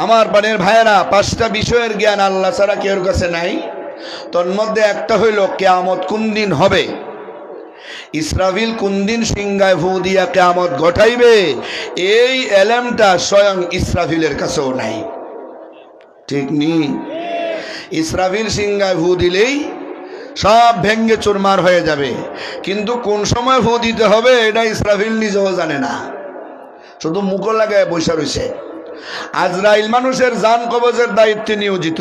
আমার পানের ভাইয়েরা, পাঁচটা বিষয়ের জ্ঞান আল্লাহ ছাড়া কেউর কাছে নাই। তন্মধ্যে একটা হইল, কেয়ামত কোন দিন হবে? ইসরাফিল কোন দিন সিংহায় ভু দিয়া কেয়ামত ঘটাইবে? এই এলেমটা স্বয়ং ইসরাফিলের কাছেও নাই। ঠিক নি? ইসরাফিল সিংহায় ভু দিলেই সব ভেঙ্গে চুরমার হয়ে যাবে। কিন্তু কোন সময় ভু দিতে হবে, এটা ইসরাফিল নিজেও জানে না। শুধু মুখ লাগায় বৈশা রয়েছে। আজরাইল মানুষের যান কবজের দায়িত্বে নিয়োজিত।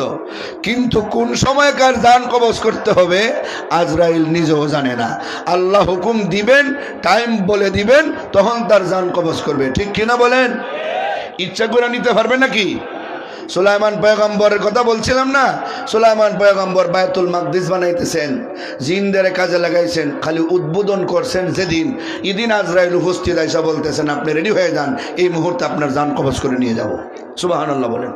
কিন্তু কোন সময়কার যান কবজ করতে হবে, আজরাইল নিজেও জানে না। আল্লাহ হুকুম দিবেন, টাইম বলে দিবেন, তখন তার যান কবজ করবে। ঠিক কিনা বলেন? ইচ্ছা করে নিতে পারবে নাকি? সুলাইমান পয়গম্বরের কথা বলছিলাম না? সুলাইমান পয়গম্বর বায়তুল মাকদিস বানাইতেছেন, জিনদের কাজে লাগাইছেন, খালি উদ্বোধন করছেন যেদিন। ইদিন আজরাইল উপস্থিত আইসা বলতেছেন, আপনি রেডি হয়ে যান, এই মুহূর্তে আপনার যান কবজ করে নিয়ে যাব। সুবাহান আল্লাহ বলেন।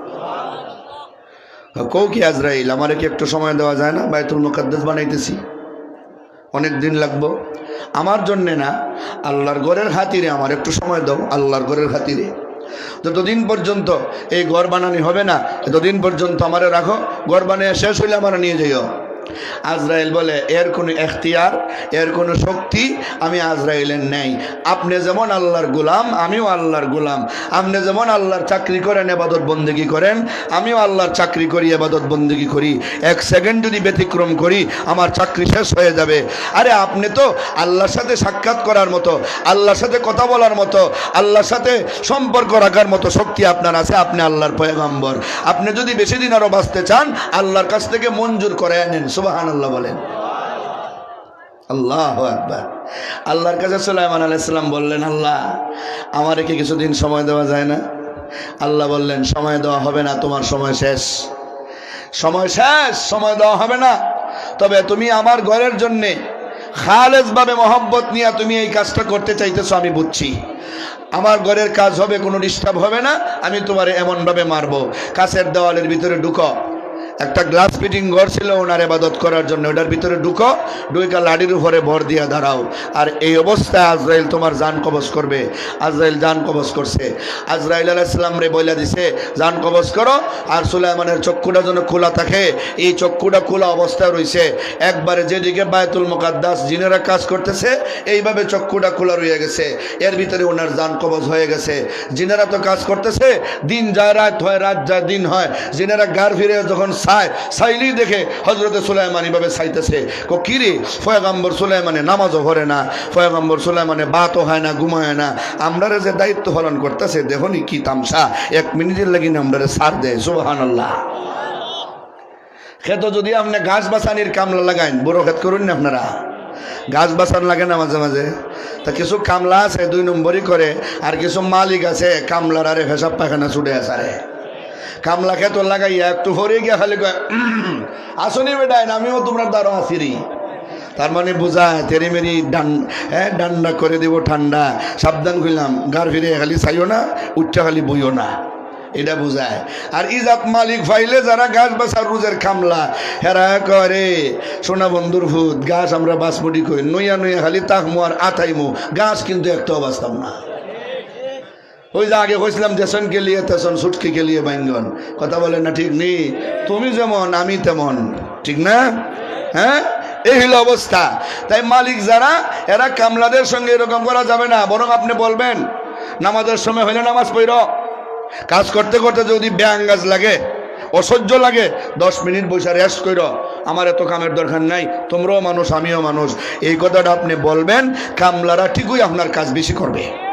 কৌ কি আজরাইল, আমার কি একটু সময় দেওয়া যায় না? বায়তুল মুকাদ্দাস বানাইতেছি। অনেক দিন লাগবো। আমার জন্যে না, আল্লাহর ঘরের খাতিরে আমার একটু সময় দাও, আল্লাহর ঘরের খাতিরে। যতদিন পর্যন্ত এই ঘর বানানি হবে না, ততদিন পর্যন্ত আমারে রাখো। ঘর বানিয়ে শেষ হইলে আমার নিয়ে যাইও। আজরাইল বলে, এর কোনো এখতিয়ার, এর কোনো শক্তি আমি আজরাইলের নেই। আপনি যেমন আল্লাহর গোলাম, আমিও আল্লাহর গোলাম। আপনি যেমন আল্লাহর চাকরি করেন, এবাদত বন্দেগি করেন, আমিও আল্লাহর চাকরি করি, এবাদত বন্দেগি করি। এক সেকেন্ড যদি ব্যতিক্রম করি, আমার চাকরি শেষ হয়ে যাবে। আরে আপনি তো আল্লাহর সাথে সাক্ষাৎ করার মতো, আল্লাহর সাথে কথা বলার মতো, আল্লাহর সাথে সম্পর্ক রাখার মতো শক্তি আপনার আছে, আপনি আল্লাহর পয়গম্বর। আপনি যদি বেশি দিন আরও বাঁচতে চান, আল্লাহর কাছ থেকে মঞ্জুর করে আনেন সুবাহান আল্লাহ বলেন। আল্লাহ একবার আল্লাহর কাছে সুলাইমান আলাইসাল্লাম বললেন, আল্লাহ, আমার কি কিছুদিন সময় দেওয়া যায় না? আল্লাহ বললেন, সময় দেওয়া হবে না, তোমার সময় শেষ। সময় শেষ, সময় দেওয়া হবে না। তবে তুমি আমার ঘরের জন্যে খালেজভাবে মহব্বত নিয়ে তুমি এই কাজটা করতে চাইতেছো, আমি বুঝছি। আমার ঘরের কাজ হবে, কোনো ডিস্টার্ব হবে না, আমি তোমার এমনভাবে মারবো। কাছের দেওয়ালের ভিতরে ঢুকো। একটা গ্লাস ফিটিং ঘর ছিল, ওনার এবাদত করার জন্য। ওটার ভিতরে ঢুকো ডুইকা লাডির উপরে ভর দিয়ে দাঁড়াও। আর এই অবস্থায় আজরাইল তোমার জান কবজ করবে। আজরাইল জান কবজ করছে। আজরাইল আলাইসাল্লাম রে বইলা দিছে জান কবজ করো। আর সুলাইমানের চক্ষুটা যেন খোলা থাকে, এই চক্ষুটা খোলা অবস্থায় রয়েছে একবারে যেদিকে বায়তুল মোকাদ্দাস জিনেরা কাজ করতেছে, এইভাবে চক্ষুটা খোলা রয়ে গেছে। এর ভিতরে ওনার জান কবজ হয়ে গেছে। জিনেরা তো কাজ করতেছে, দিন যায়, রাত হয়, রাত যায়, দিন হয়। জিনেরা গার ফিরে যখন সায় সাইলি দেখে হজরতে সুলাইমান এইভাবে সাইতেছে। কো কিরে ফয়গাম্বর সুলাইমানে নামাজও ভরে না ফয়গাম্বর সুলাইমানে বাতও হয় না, ঘুমায় না। আমরারে যে দায়িত্ব পালন করতেছে, দেখনি কি তামসা? এক মিনিটের লাগিন আমরারে সার দেয় সুবাহান আল্লাহ খেত যদি আপনি গাছ বাসানির কামলা লাগাইন, বড় খেত করুন না আপনারা। গাছ বাসান লাগে না মাঝে মাঝে। তা কিছু কামলা আছে, দুই নম্বরই করে, আর কিছু মালিক আছে, কামলার আরে ফেসাব পায়খানা ছুটে আসারে কামলা খেত লাগাইয়া একটু ভরে গিয়া খালি কয় "উম, আসনি বেটায় আমিও তোমরা দ্বারো আসিরি। তার মানে বোঝায় তেরি মেরি ডান হ্যাঁ ডান্ডা করে দেবো ঠান্ডা। সাবধান কইলাম গার ফিরে খালি চাইও না উচ্চা খালি বইও না। এটা বোঝায়। আর ইজাত মালিক ফাইলে যারা গাছ বাসার রুজের খামলা হেরা করে সোনা বন্ধুর ভূত গাছ আমরা বাসমুটি কই নইয়া নইয়া খালি তাকমু আর আতাইমু গাছ কিন্তু একটাও বাঁচতাম না। ওই যে আগে কইছিলাম জেসনকে লিয়ে, তেসন সুটকিকে লিয়ে বাইঙ্গন কথা বলে না, ঠিক নেই। তুমি যেমন, আমি তেমন। ঠিক না? হ্যাঁ? এই হলো অবস্থা। তাই মালিক যারা, এরা কামলাদের সঙ্গে এরকম করা যাবে না। বরং আপনি বলবেন, নামাজের সময় হইলে নামাজ পড়। কাজ করতে করতে যদি ব্যাং গাছ লাগে, অসহ্য লাগে, দশ মিনিট বসে রেস্ট কইর। আমার এত কামের দরকার নাই, তোমরাও মানুষ, আমিও মানুষ। এই কথাটা আপনি বলবেন, কামলারা ঠিকই আপনার কাজ বেশি করবে।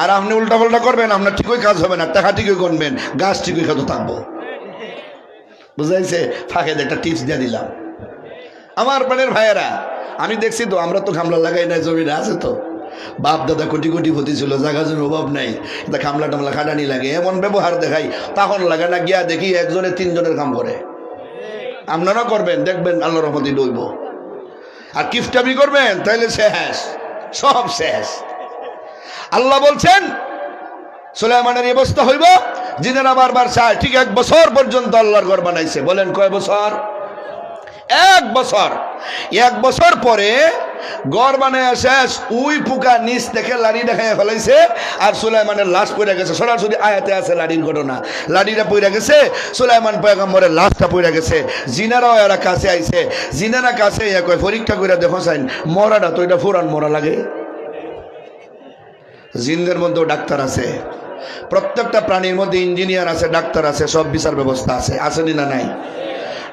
আর আপনি উল্টা পাল্টা করবেন, আপনার ঠিকই কাজ হবে না, টাকা ঠিকই করবেন গাছ ঠিকই খেতে থাকব। বুঝাইছে? ফাঁকে একটা টিপস দিয়ে দিলাম। আমার প্রাণের ভাইয়েরা, আমি দেখছি তো, আমরা তো খামলা লাগাই নাই, জমিটা আছে তো। বাপ, দাদা কোটি কোটি ভতি ছিল, জায়গা জমির অভাব নাই, তা খামলা টামলা খাটানি লাগে, এমন ব্যবহার দেখাই, তখন লাগে না, গিয়া দেখি একজনে তিনজনের কাম করে। আপনারা করবেন, দেখবেন আল্লাহ রহমতি ডইব আর কিফটামি করবেন, তাইলে শেষ, সব শেষ। আল্লাহ বলছেন, সুলাইমানের এই অবস্থা হইব জিনেরা বারবার চায়, ঠিক এক বছর পর্যন্ত আল্লাহর ঘর বানাইছে। বলেন কয় বছর? এক বছর। এক বছর পরে গড় বানায় শেষ, উই পোকা নিচ দেখে লাড়ি দেখায় ফেলাইছে, আর সুলাইমানের লাশ পড়ে গেছে। সরাসরি আয়াতে আছে লাড়ির ঘটনা। লাড়িটা পড়ে গেছে, সুলাইমান পয়গম্বরের লাশটা পড়ে গেছে। জিনারাও এরা কাছে আইছে। জিনারা কাছে ইয়া কয় পরীক্ষা করে দেখো সাইন, মরাটা তো এটা ফুরান মরা লাগে। জিনদের মধ্যেও ডাক্তার আছে। প্রত্যেকটা প্রাণীর মধ্যে ইঞ্জিনিয়ার আছে, ডাক্তার আছে, সব বিচার ব্যবস্থা আছে। আসেনি না নাই?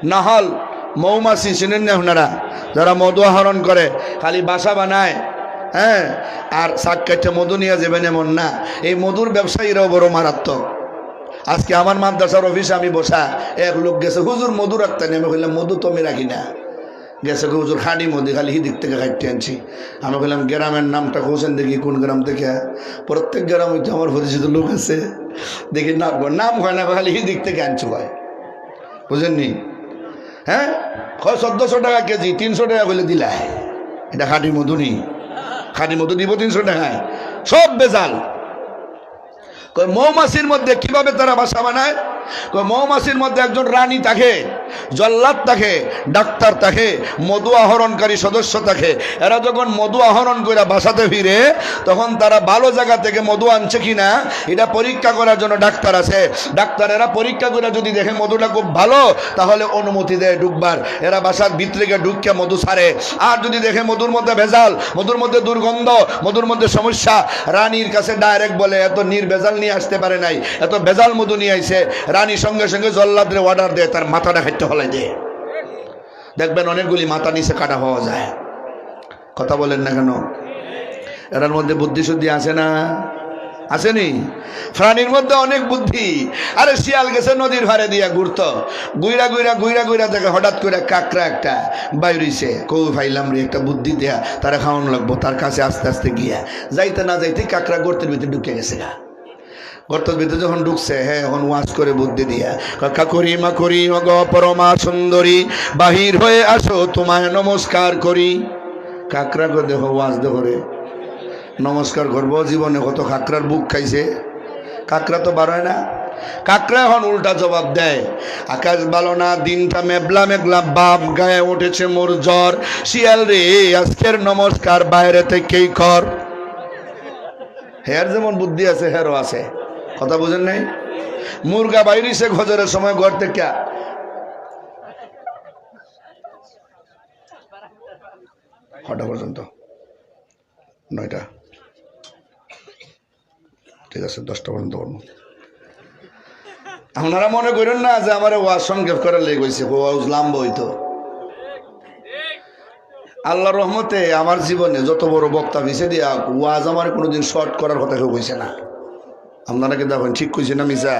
নাহল, মৌমাছি, চিনেন না আপনারা? যারা মধু আহরণ করে, খালি বাসা বানায় হ্যাঁ? আর শাক কাটতে মধু নিয়ে যাবেন এমন না। এই মধুর ব্যবসায়ীরাও বড় মারাত্মক। আজকে আমার মাদ্রাসার অফিসে আমি বসা, এক লোক গেছে, হুজুর, মধু রাখতেন আমি বললাম, মধু তো আমি রাখি না। গেছে হুজুর, খাঁটি মধু খালি হিদিক থেকে খাইতে আনছি। আমি বললাম, গ্রামের নামটা কোসেন দেখি, কোন গ্রাম থেকে? প্রত্যেক গ্রাম হইতে আমার পরিচিত লোক আছে। দেখি নাম নাম হয় না, খালি হিদিক থেকে আনছি হয় বুঝেননি? হ্যাঁ? হয় চোদ্দশো টাকা কেজি, তিনশো টাকা বলে দিলাই এটা খাঁটি মধু নি খাঁটি মধু দিব তিনশো টাকায়। সব বেজাল। মৌমাছির মধ্যে কীভাবে তারা বাসা বানায়? মৌমাছির মধ্যে একজন রানী থাকে, জল্লাদ থাকে, ডাক্তার থাকে, মধু আহরণকারী সদস্য থাকে। এরা যখন মধু আহরণ করে বাসাতে ফিরে, তখন তারা ভালো জায়গা থেকে মধু আনছে কিনা, এটা পরীক্ষা করার জন্য ডাক্তার আছে। ডাক্তারেরা পরীক্ষা করে যদি দেখে মধুটা খুব ভালো, তাহলে অনুমতি দেয় ঢুকবার। এরা বাসার ভিতরে ঢুকিয়ে মধু ছাড়ে আর যদি দেখে মধুর মধ্যে ভেজাল, মধুর মধ্যে দুর্গন্ধ, মধুর মধ্যে সমস্যা, রানীর কাছে ডাইরেক্ট বলে, এত নির্ভেজাল নিয়ে আসতে পারে নাই। এত ভেজাল মধু নিয়ে আইছে। রানী সঙ্গে সঙ্গে জল্লাদের অর্ডার দেয়, তার মাথাটা খাইতে হলে দেয়। দেখবেন অনেকগুলি মাথা নিচে কাটা পাওয়া যায়। কথা বলেন না কেন? এরার মধ্যে বুদ্ধি শুদ্ধি আছে না? আসেনি? প্রাণীর মধ্যে অনেক বুদ্ধি। আরে শিয়াল গেছে নদীর ভারে দিয়া ঘুরতো। গুইরা গুইরা গুইরা গুইরা দেখে হঠাৎ করে কাকড়া একটা বাইরিছে। কৌ ফাইলাম রে, একটা বুদ্ধি দেয়া, তারা খাওয়ানো লাগবো, তার কাছে আস্তে আস্তে গিয়া। যাইতে না যাইতে কাকড়া গর্তের ভিতরে ঢুকে গেছে গা। গর্তের ভিতরে যখন ঢুকছে হ্যাঁ এখন ওয়াজ করে বুদ্ধি দিয়া কাকা করি মা করি অগ পরমা সুন্দরী, বাহির হয়ে আসো, তোমায় নমস্কার করি। কাকড়া করে দেখো ওয়াজ দেখো রে। নমস্কার করব, জীবনে কত কাকড়ার বুক খাইছে। কাকরা তো বাড়ায় না। কাকরা এখন উল্টা জবাব দেয়, আকাশ ভালো না, দিনটা মেঘলা মেঘলা, বাপ গায়ে উঠেছে মোর জ্বর। শিয়াল রে, আজকের নমস্কার, বাইরে থেকেই কর হেয়ার যেমন বুদ্ধি আছে হেরও আছে। কথা বুঝেন নাই? মুরগা বাইরিছে গজরের সময় ঘর থেকে। কটা পর্যন্ত। নয়টা। ঠিক আছে, দশটা পর্যন্ত করব। আপনারা মনে করেন না যে আমার ওয়াজ সংক্ষেপ করে লেগে গেছে ওয়াজ লাম্ব হইতো। আল্লাহ রহমতে আমার জীবনে যত বড় বক্তা মিশে দিয়া, ওয়াজ আমার কোনোদিন শর্ট করার কথা কেউ কইছে না। আপনারা কি দেখেন, ঠিক কইছে না মিসা?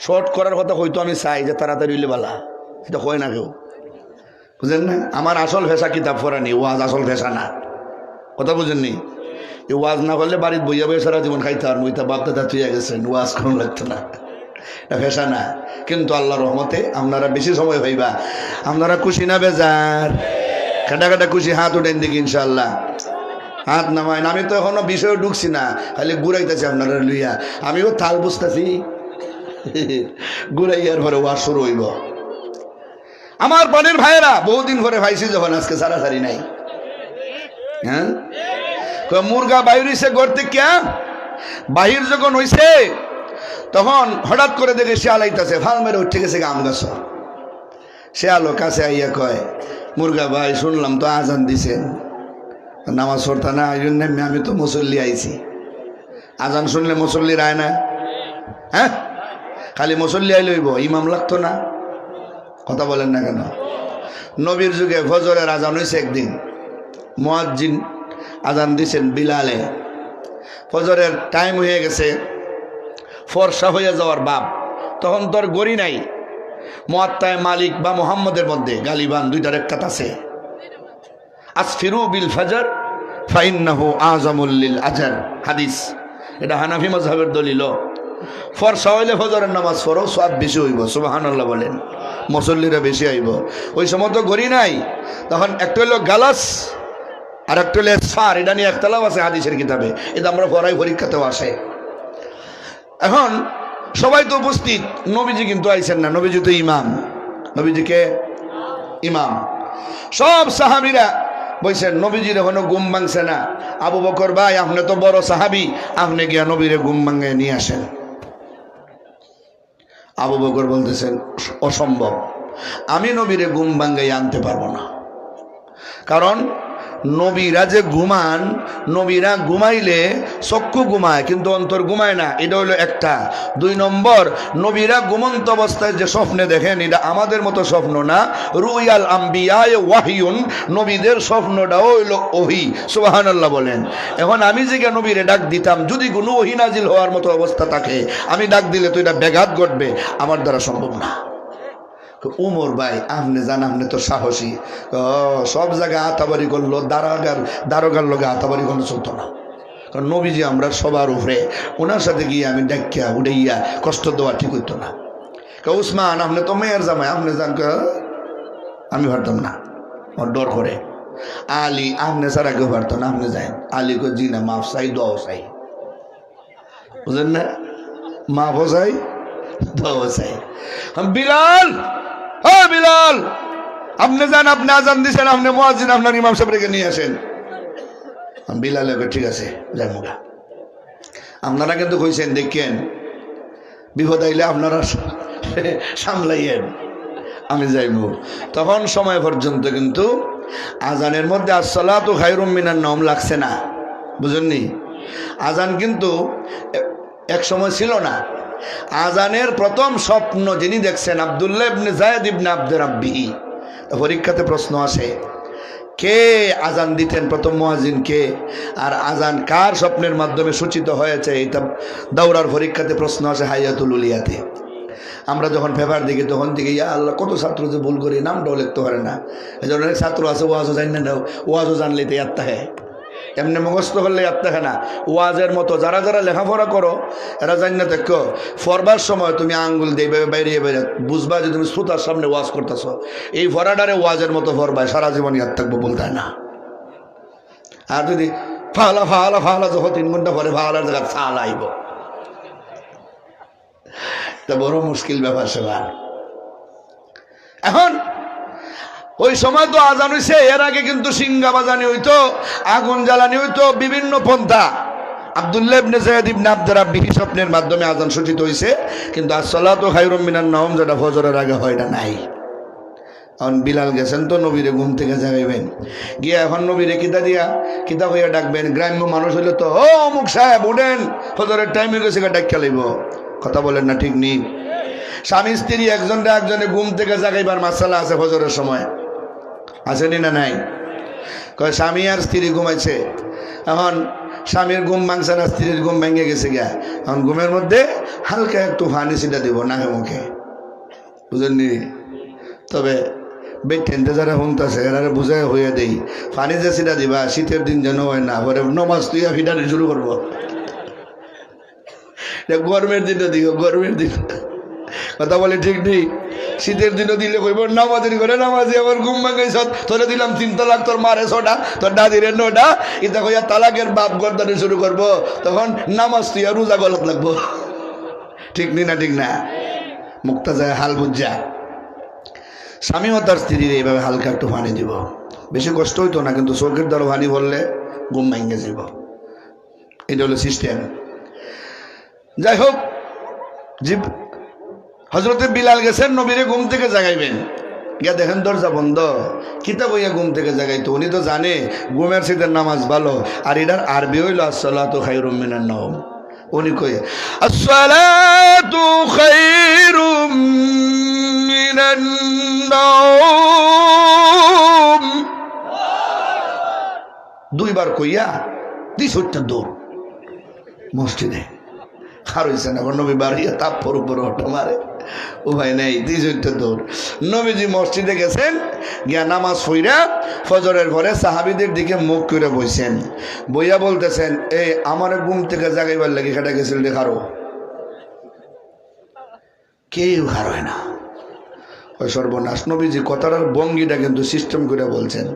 শর্ট করার কথা হয়তো আমি চাই, যে তাড়াতাড়ি হইলে বালা। এটা হয় না কেউ? বুঝলেন না? আমার আসল ভেসা কিতাব পড়ানি ওয়াজ আসল ভেসা না। কথা বুঝেননি এই ওয়াজ না করলে বাড়ির বইয়া বইয়া সারা জীবন খাইতে আর মুইতা বাপ দাদা তুই গেছেন, ওয়াজ কোন লাগতো না। এটা ভেসা না। কিন্তু আল্লাহ রহমতে আপনারা বেশি সময় হইবা। আপনারা খুশি না বেজার? কাটা কাটা খুশি হাত উঠেন দেখি ইনশাল্লাহ হাত নামায় আমি তো এখনও বিষয়ে ঢুকছি না, খালি ঘুরাইতেছি আপনারা লইয়া। আমিও তাল বুঝতেছি। ঘুরাইয়ার পরে ওয়াজ শুরু হইব। আমার পানির ভাইয়েরা, বহুদিন পরে ভাইছি যখন, আজকে সারাসারি নাই। হ্যাঁ? মুরগা বাইরিছে গড়তে কিয়া বাহির যখন হইছে, তখন হঠাৎ করে দেখে শিয়াল আইতাছে, ফাল মেরে উঠে গেছে আম গাছ। শিয়ালো কাছে আইয়া কয়, মুরগা ভাই, শুনলাম তো আজান দিছেন। নামাজ পড়তা না, এই জন্য আমি তো মুসল্লি আইছি। আজান শুনলে মুসল্লি রায় না? হ্যাঁ? খালি মুসল্লি আই লইব ইমাম লাগতো না? কথা বলেন না কেন? নবীর যুগে ফজরের আজান হয়েছে একদিন। মোয়াজ্জিন আজান দিছেন বিলালে। ফজরের টাইম হয়ে গেছে, ফর্সা হয়ে যাওয়ার বাপ। তখন তোর গড়ি নাই। মোয়াত্তায় মালিক বা মোহাম্মদের মধ্যে গালিবান দুইটার একটা আছে। আসফিরু বিল ফাজার, ফাইন্নাহু আজমুল্লিল আজার হাদিস। এটা হানাফি মজহাবের দলিল। ফর্সা হইলে ফজরের নামাজ পড়ো সব বেশি হইব সুবাহান্লাহ বলেন। মুসল্লিরা বেশি হইব। ওই সময় তো গড়ি নাই। তখন একটা হইল গালাস, আর একটা হলো সার এটা নিয়ে একতলাও আছে হাদিসের কিতাবে। এটা আমরা পড়াই পরীক্ষাতেও আসে। এখন সবাই তো উপস্থিত, নবীজি কিন্তু আইছেন না। নবীজি তো ইমাম। নবীজিকে ইমাম। সব সাহাবিরা বলছেন নবীজির এখনও গুম ভাঙছে না। আবু বকর, ভাই, আপনি তো বড় সাহাবি। আপনি গিয়া নবীরে গুম ভাঙে নিয়ে আসেন। আবু বকর বলতেছেন, অসম্ভব। আমি নবীরে গুম ভাঙ্গাই আনতে পারব না। কারণ নবীরা যে ঘুমান, নবীরা ঘুমাইলে চক্ষু ঘুমায়, কিন্তু অন্তর ঘুমায় না। এটা হলো একটা। দুই নম্বর, নবীরা ঘুমন্ত অবস্থায় যে স্বপ্নে দেখেন, এটা আমাদের মতো স্বপ্ন না। রুইয়াল আম্বিয়ায় ওয়াহিউন নবীদের স্বপ্নটাও হইল ওহি। সুবাহান আল্লাহ বলেন। এখন আমি যে নবীরে ডাক দিতাম, যদি কোনো ওহি নাজিল হওয়ার মতো অবস্থা থাকে, আমি ডাক দিলে তো এটা ব্যাঘাত ঘটবে। আমার দ্বারা সম্ভব না। উমর ভাই আপনি জান আপনি তো সাহসী। সব জায়গায় আতাবাড়ি করল, দারোগার দারোগার লোকে আতাবাড়ি করলে চলতো না। কারণ নবীজি আমরা সবার উপরে, ওনার সাথে গিয়ে আমি ডাকিয়া উড়াইয়া কষ্ট দেওয়া ঠিক হইতো না। উসমান আপনি তো মেয়ের জামাই আপনি কা? আমি পারতাম না। ওর ডর করে। আলী আপনি ছাড়া কেউ পারতো না আপনি যাই আলী কো জি না, মাফ চাই, দোয়াও চাই। বুঝলেন না? মাফও চাই, দোয়াও চাই। বিলাল! হ্যাঁ বিলাল, আপনি যান, আপনি আজান দিছেন, আপনি মহাজিন আপনার ইমাম সাহেবকে নিয়ে আসেন। বিলাল ঠিক আছে, যাই মুগা। আপনারা কিন্তু কইছেন, দেখেন, বিপদ আইলে আপনারা সামলাইয়েন, আমি যাইব তখন সময় পর্যন্ত কিন্তু আজানের মধ্যে আসলা তো খাইরুম মিনার নাম লাগছে না, বুঝেননি? আজান কিন্তু এক সময় ছিল না। আজানের প্রথম স্বপ্ন যিনি দেখছেন আবদুল্লাহ ইবনে জায়দ ইবনে আব্দুর রাব্বিহি তা পরীক্ষাতে প্রশ্ন আসে, কে আজান দিতেন প্রথম মহাজিন কে আর আজান কার স্বপ্নের মাধ্যমে সূচিত হয়েছে? এটা দৌড়ার পরীক্ষাতে প্রশ্ন আসে হাইয়াতুল উলিয়াতে। আমরা যখন পেপার দেখি, তখন দেখি, ইয়া আল্লাহ, কত ছাত্র যে ভুল করি, নামটাও লিখতে পারে না। এই অনেক ছাত্র আছে, ওয়াজও জানি না, ওয়াজও জানলে তো ইয়াত্তা হ্যাঁ। এমনি মুখস্থ করলে ইয়াত্তা হ্যাঁ না। ওয়াজের মতো যারা যারা লেখাপড়া করো, এরা জানি না দেখো, ফরবার সময় তুমি আঙ্গুল দিয়ে বাইরে বাইরে বুঝবা যে তুমি শ্রোতার সামনে ওয়াজ করতেছো। এই ফরাডারে ওয়াজের মতো ফরবায় সারা জীবন ইয়াদ থাকব বলতে না। আর যদি ফালা ফালা ফালা যখন তিন ঘণ্টা পরে ফালার জায়গা ফালা আইব। তা বড় মুশকিল ব্যাপার সেবা এখন ওই সময় তো আজান হইছে, এর আগে কিন্তু সিঙ্গা বাজানি হইতো, আগুন জ্বালানি হইতো, বিভিন্ন পন্থা। মাধ্যমে আজান সূচিত কিন্তু যেটা আগে হয় নাই। এখন বিলাল গেছেন তো থেকে জাগাইবেন। এখন হইয়া ডাকবেন? গ্রাম্য মানুষ হইলে তো, ও অমুক সাহেব, উঠেন! ফজরের টাইম হয়ে গেছে ডাক খেলাইব কথা বলেন না, ঠিক নেই। স্বামী স্ত্রী একজনটা একজনে ঘুম থেকে জাগাইবার মাসালা আছে ফজরের সময়। আসেনি না নাই? কয়, স্বামী আর স্ত্রী ঘুমাইছে। এখন স্বামীর ঘুম ভাঙছে না, স্ত্রীর ঘুম ভেঙে গেছে গিয়া। এখন ঘুমের মধ্যে হালকা একটু ফানি সিটা দিব নাকে মুখে। বুঝলেননি তবে বেটেনতে যারা শুনতেছে এরা বুঝাই হইয়া দেই, ফানি যে সিটা দিবা, শীতের দিন যেন হয় না, পরে নমাজ তুই ফিটানি শুরু করব। গরমের দিনও দিও, গরমের দিন কথা বলে ঠিক নেই? শীতের দিনও দিলে কইব, নামাজের করে নামাজি আমার ঘুম ভাঙাই সত তোরে দিলাম তিন তালাক, তোর মারে ছটা, তোর দাদিরে নটা। ইতা কইয়া তালাকের বাপ গর্দানি শুরু করব। তখন নামাজ তুই রোজা গলত লাগবো। ঠিক নি না, ঠিক না? মুক্তা যায় হাল বুঝা। স্বামীও তার স্ত্রীর এইভাবে হালকা একটু পানি দিব। বেশি কষ্ট হইতো না, কিন্তু চোখের দ্বারা ভানি বললে ঘুম ভেঙে যাব। এটা হলো সিস্টেম। যাই হোক, জীব হজরতে বিলাল গেছেন, নবীরে ঘুম থেকে জাগাইবেন। গিয়া দেখেন দরজা বন্ধ। কিতাব হইয়া ঘুম থেকে জাগাইতো। উনি তো জানে, ঘুমের শীতের নামাজ ভালো। আর এটার আরবি হইল, আসসালাতু খাইরুম মিনান নাওম। উনি কই খাইরুম মিনান নাওম। দুইবার কইয়া হইতে দৌড় মসজিদে। আর হইছে না, নবী বাড়িয়া তাপ্পর উপর অটো মারে। ভাই নেই দ্বিজৈত্য দৌড়। নবীজি মসজিদে গেছেন, গিয়া নামাজ ফইরা ফজরের পরে সাহাবিদের দিকে মুখ করে বইছেন বইয়া বলতেছেন, এই, আমার ঘুম থেকে জাগাইবার লাগে খেটা গেছিল দেখারো কেউ হারয় না। ওই সর্বনাশ, নবীজি কথাটার বঙ্গিটা কিন্তু সিস্টেম করে বলছেন।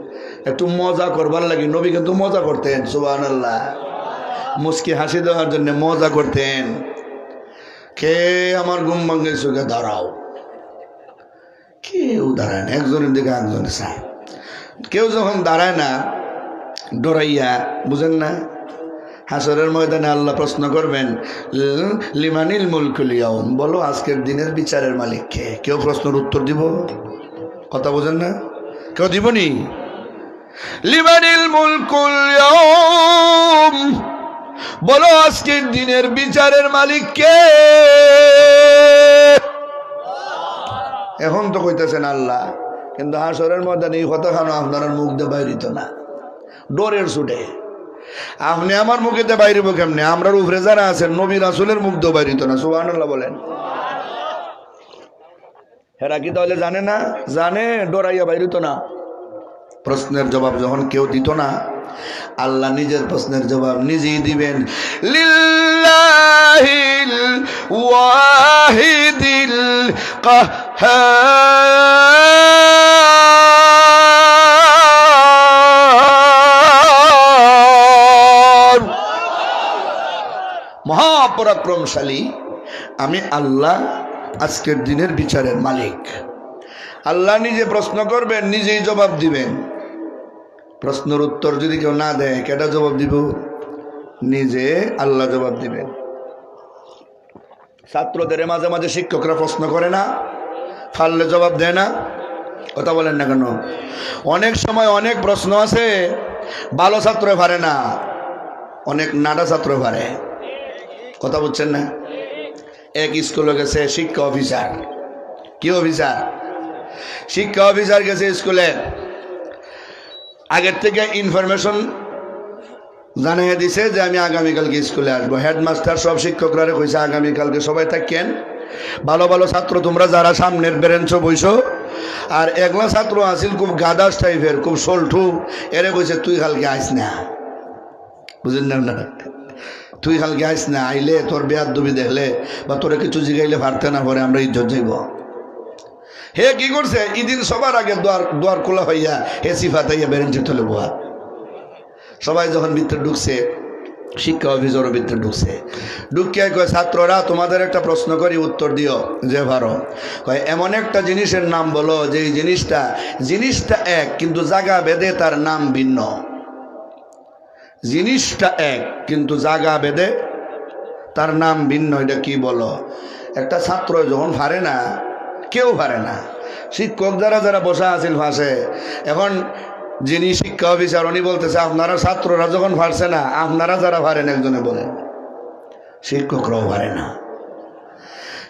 একটু মজা করবার লাগে, নবী কিন্তু মজা করতেন সুবাহ আল্লাহ মুসকি হাসি দেওয়ার জন্য মজা করতেন। কে আমার ঘুম ভাঙ্গে চোখে দাঁড়াও কেউ দাঁড়ায় না, একজনের দিকে একজনে চায়। কেউ যখন দাঁড়ায় না, ডরাইয়া, বুঝেন না? হাসরের ময়দানে আল্লাহ প্রশ্ন করবেন, লিমানিল মুলকুল বলো আজকের দিনের বিচারের মালিক কে? কেউ প্রশ্নের উত্তর দিব? কথা বুঝেন না? কেউ দিবনি লিমানিল মুলকুল বলো, আজকের দিনের বিচারের মালিক কে? এখন তো কইতেছেন আল্লাহ, কিন্তু হাসরের ময়দানে এই কথা খানো আপনার মুখ দিয়ে বাইরিত না। ডোরের ছুটে। আপনি আমার মুখেতে বাইরিব কেমনে? আমরার উপরে যারা আছেন, নবী রাসুলের মুখ দিয়ে বাইরিত না সুবাহ বলেন। হেরা কি তাহলে জানে না? জানে, ডরাইয়া বাইরিত না। প্রশ্নের জবাব যখন কেউ দিত না, আল্লাহ নিজের প্রশ্নের জবাব নিজেই দিবেন। লিল্লাহিল ওয়াহিদিল মহাপরাক্রমশালী, আমি আল্লাহ আজকের দিনের বিচারের মালিক। আল্লাহ নিজে প্রশ্ন করবেন, নিজেই জবাব দিবেন। প্রশ্নের উত্তর যদি কেউ না দেয় কেটা জবাব দিব? নিজে আল্লাহ জবাব দিবেন। ছাত্রদের মাঝে মাঝে শিক্ষকরা প্রশ্ন করে না, ফাললে জবাব দেয় না। কথা বলেন না কেন? অনেক সময় অনেক প্রশ্ন আছে, ভালো ছাত্র পারে না, অনেক নাডা ছাত্র পারে। কথা বুঝছেন না? এক স্কুলে গেছে শিক্ষা অফিসার। কি অফিসার? শিক্ষা অফিসার গেছে স্কুলে। আগের থেকে ইনফরমেশন জানিয়ে দিছে যে আমি আগামীকালকে স্কুলে আসব। হেডমাস্টার সব শিক্ষকরা কইছে, আগামীকালকে সবাই থাকেন। ভালো ভালো ছাত্র তোমরা যারা সামনের বেরেঞ্চ বইছো। আর একলা ছাত্র আছিল খুব গাদাস টাইপের খুব সল্টু এরে কইছে, তুই কালকে আইস না। বুঝলেন না? তুই কালকে আইস না, আইলে তোর বেয়ার দুবি দেখলে বা তোরে কিছু জিগাইলে পারতে না, পরে আমরা ইজ্জত যাইব। হে কি করছে? ইদিন সবার আগে দোয়ার দোয়ার খোলা হইয়া হে সিফাতাইয়া বেরেঞ্চি তলে বোয়া। সবাই যখন ভিতরে ঢুকছে, শিক্ষা অফিসারও ভিতরে ঢুকছে। ঢুকিয়ে কয়, ছাত্ররা, তোমাদের একটা প্রশ্ন করি, উত্তর দিও। যে ভারো, কয়, এমন একটা জিনিসের নাম বলো যে জিনিসটা জিনিসটা এক, কিন্তু জায়গা বেদে তার নাম ভিন্ন। জিনিসটা এক, কিন্তু জায়গা বেদে তার নাম ভিন্ন, এটা কি বলো? একটা ছাত্র যখন পারে না কেউ পারে না। শিক্ষক যারা যারা বসা আছিল ফাঁসে এখন যিনি শিক্ষা অফিসার উনি বলতেছে আপনারা ছাত্ররা যখন পারছে না আপনারা যারা পারেন একজনে বলেন। শিক্ষকরাও পারে না।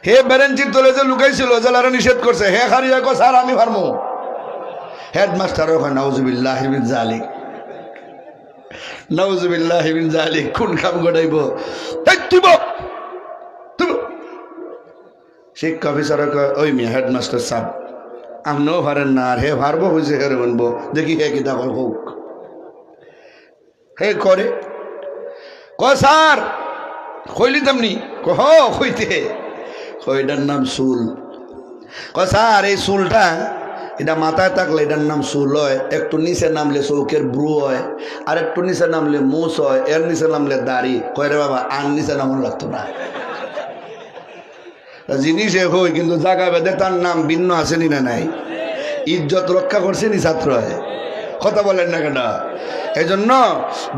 হে বেরেঞ্চির তলে যে লুকাইছিল জেলারা নিষেধ করছে হে খারিয়া কো স্যার আমি পারব। হেডমাস্টার ওখানে নাউজুবিল্লাহ হিবিন জালিক নাউজুবিল্লাহ হিবিন জালিক কোন কাম এই তুই বল, শিক্ষা অফিসার ওই মেয়ে হেডমাস্টার সাহেব, আপনিও পারেন না, আর হে পারব হয়েছে হে মানবো দেখি হে কিতা কয় হোক। হে করে ক স্যার কইলি তেমনি ক হ, কইতে। কইটার নাম চুল। ক স্যার, এই চুলটা, এটা মাথায় থাকলে এটার নাম চুল হয়, একটু নিচে নামলে চৌকের ব্রু হয়, আর একটু নিচে নামলে মুস হয়, এর নিচে নামলে দাড়ি। কয় রে বাবা, আর নিচে নামন লাগতো না। জিনিস এক হই, কিন্তু জায়গা বেদে তার নাম ভিন্ন আসেনি না নাই? ইজ্জত রক্ষা করছেনি ছাত্র কথা বলেন না কেন? এই জন্য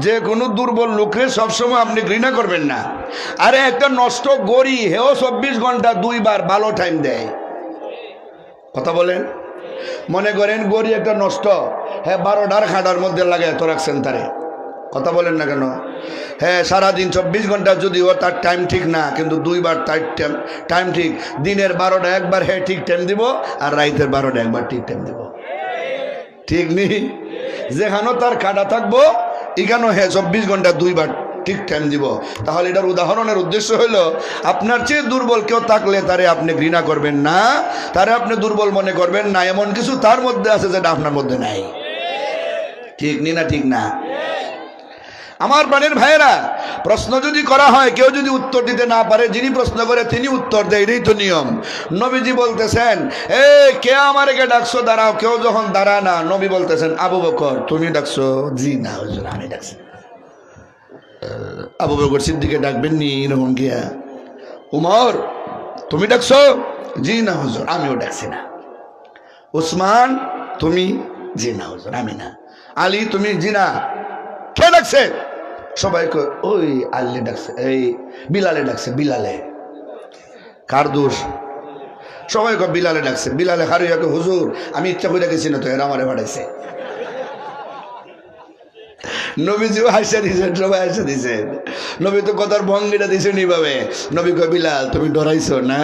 যে কোনো দুর্বল লোকরে সবসময় আপনি ঘৃণা করবেন না। আরে একটা নষ্ট গড়ি, হেও চব্বিশ ঘণ্টা দুইবার ভালো টাইম দেয়। কথা বলেন? মনে করেন গড়ি একটা নষ্ট হ্যাঁ বারোটার খাটার মধ্যে লাগে এত তারে কথা বলেন না কেন? হ্যাঁ সারাদিন চব্বিশ ঘণ্টা যদিও তার টাইম ঠিক না, কিন্তু দুইবার তার টাইম টাইম ঠিক। দিনের বারোটা একবার হ্যাঁ ঠিক টাইম দিব, আর রাইতের বারোটা একবার ঠিক টাইম দিব। ঠিক নেই যেখানেও তার কাটা থাকব এখানেও হ্যাঁ চব্বিশ ঘণ্টা দুইবার ঠিক টাইম দিব। তাহলে এটার উদাহরণের উদ্দেশ্য হলো, আপনার চেয়ে দুর্বল কেউ থাকলে তারে আপনি ঘৃণা করবেন না, তারে আপনি দুর্বল মনে করবেন না, এমন কিছু তার মধ্যে আছে যেটা আপনার মধ্যে নাই। ঠিক নি না ঠিক না? আমার প্রাণের ভাইয়েরা, প্রশ্ন যদি করা হয়, কেউ যদি উত্তর দিতে না পারে, যিনি প্রশ্ন করে তিনি উত্তর দেয়, এটাই তো নিয়ম। নবীজি বলতেছেন, এ, কে আমারকে ডাকছো? দাঁড়াও, কেউ যখন দাঁড়া না, নবী বলতেছেন, আবু বকর, তুমি ডাকছো? জি, না, হুজুর, আমি ডাকছি আবু বকর সিদ্দিকে ডাকবেন নি এরকম গিয়া উমর, তুমি ডাকছো? জি, না, হুজুর, আমিও ডাকছি না। উসমান, তুমি? জি, না, হুজুর, আমি না। আলী, তুমি? জি, না। কে ডাকছে? সবাই কয়, ওই আল্লে ডাকছে এই বিলালে ডাকছে বিলালে। কার দোষ? সবাই কয় বিলালে ডাকছে বিলালে হারিয়াকে হুজুর আমি ইচ্ছা করে গেছি না তো এরা আমারে পাঠাইছে। নবীজিও হাসা দিয়েছেন সবাই হাসা দিয়েছেন নবী তো কথার ভঙ্গিটা দিয়েছেন এইভাবে নবী কয় বিলাল তুমি ডরাইছো না?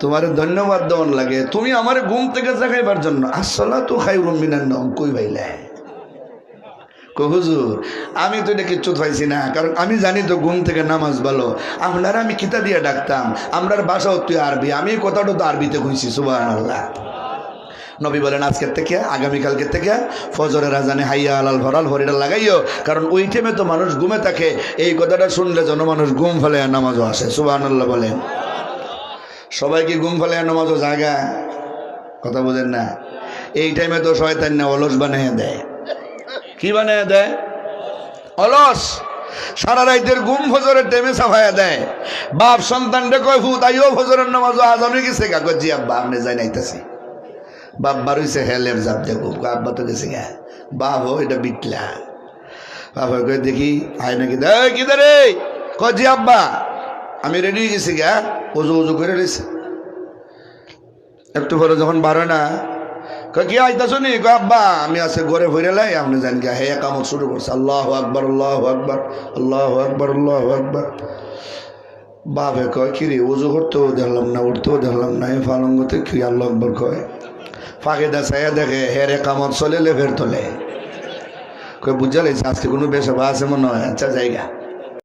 তোমার ধন্যবাদ দেওয়ান লাগে। তুমি আমার ঘুম থেকে জাগাইবার জন্য আসলা তো খাই রমিনার নাম কই ভাইলে? হুজুর, আমি তো এটা কিচ্ছু পাইছি না, কারণ আমি জানি তো ঘুম থেকে নামাজ ভালো। আপনারা আমি কিতা দিয়ে ডাকতাম, আমরার বাসাও তুই আরবি, আমি কথাটা তো আরবিতে কইছি সুবাহ আল্লাহ নবী বলেন, আজকের থেকে, আগামীকালকের থেকে ফজরের আজানে হাইয়া আলাল ভরাল হরিডাল লাগাইও, কারণ ওই টাইমে তো মানুষ ঘুমে থাকে। এই কথাটা শুনলে যেন মানুষ ঘুম ফেলে নামাজও আসে সুবাহ আল্লাহ বলেন। সবাই কি ঘুম ফেলে নামাজও জাগা? কথা বোঝেন না। এই টাইমে তো শয়তান না অলস বানিয়ে দেয়। কি বানিয়ে দেয়? অলস। সারা রাইতের ঘুম ফজরের টাইমে সাফাইয়া দেয়। বাপ সন্তানটা কয় ভূত আইও ফজরের নামাজ আজান হয়ে গেছে কাগজ জি আব্বা আপনি যাই নাইতেছি। বাপ বারুইছে হেলের জাপ দেখো আব্বা তো গেছে গা। বাপ হো এটা বিটলা। বাপ কই দেখি, আয় নাকি? দে কি দে রে? কজি আব্বা, আমি রেডি হয়ে গেছি গা। উজু উজু করে রয়েছে একটু পরে যখন বারো না কয় কি আইতাছ নি? কয়, আব্বা, আমি আছে ঘরে ভরে লাই, আপনি জান গা হে কামত শুরু করছে। আল্লাহ আকবর আল্লাহ আকবর আল্লাহ আকবর আল্লাহ আকবর। বাপে কয় কিরে উজু করতেও দেখলাম না, উঠতেও দেখলাম না এই ফালঙ্গতে কি আল্লাহ আকবর কয়? ফাঁকে দেখাইয়া দেখে হেরে কামত, চলে লেফের তোলে। কই বুঝা লাগছে, আজকে কোনো বেসভা আছে মনে হয়? আচ্ছা জায়গা